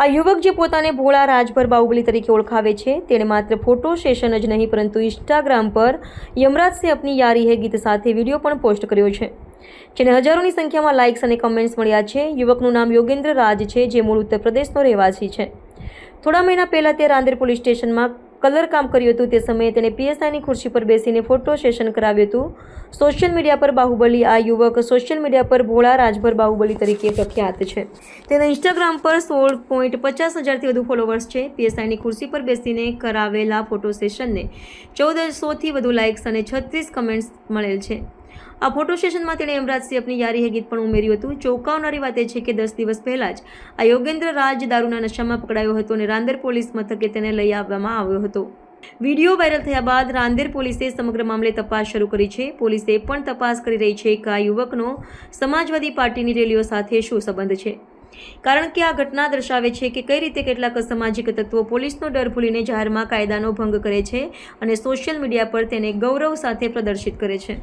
આ યુવક જે પોતાને ભોળા રાજભર બાહુબલી તરીકે ઓળખાવે છે, તેણે માત્ર ફોટો સેશન જ નહીં, પરંતુ ઇન્સ્ટાગ્રામ પર યમરાજ સિંહ અપની યારી હે ગીત સાથે વીડિયો પણ પોસ્ટ કર્યો છે. જેને હજારોની સંખ્યામાં લાઇક્સ અને કમેન્ટ્સ મળ્યા છે, યુવકનું નામ યોગેન્દ્ર રાજ છે, જે મૂળ ઉત્તર પ્રદેશનો રહેવાસી છે. થોડા મહિના પહેલાં તે રાંદેર પોલીસ સ્ટેશનમાં કલર કામ કર્યું હતું તે સમયે તેણે પીએસઆઈની ખુરશી પર બેસીને ફોટો સેશન કરાવ્યું હતું. સોશિયલ મીડિયા પર બાહુબલી આ યુવક સોશિયલ મીડિયા પર ભોળા રાજભર બાહુબલી તરીકે પ્રખ્યાત છે. તેના ઇન્સ્ટાગ્રામ પર સોળ પોઈન્ટ પચાસ હજારથી વધુ ફોલોવર્સ છે. પીએસઆઈની ખુરશી પર બેસીને કરાવેલા ફોટો સેશનને ચૌદસોથી વધુ લાઇક્સ અને છત્રીસ કમેન્ટ્સ મળેલ છે. આ ફોટો સેશનમાં તેણે યમરાજ સિંહ અપની યારી હે ગીત પણ ઉમેર્યું હતું. ચોંકાવનારી વાત એ છે કે દસ દિવસ પહેલાં જ આ યોગેન્દ્ર રાજ દારૂના નશામાં પકડાયો હતો અને રાંદેર પોલીસ મથકે તેને લઈ આવવામાં આવ્યો હતો. વીડિયો વાયરલ થયા બાદ રાંદેર પોલીસે સમગ્ર મામલે તપાસ શરૂ કરી છે. પોલીસે પણ તપાસ કરી રહી છે કે આ યુવકનો સમાજવાદી પાર્ટીની રેલીઓ સાથે શું સંબંધ છે? કારણ કે આ ઘટના દર્શાવે છે કે કઈ રીતે કેટલાક અસામાજિક તત્વો પોલીસનો ડર ભૂલીને જાહેરમાં કાયદાનો ભંગ કરે છે અને સોશિયલ મીડિયા પર તેને ગૌરવ સાથે પ્રદર્શિત કરે છે.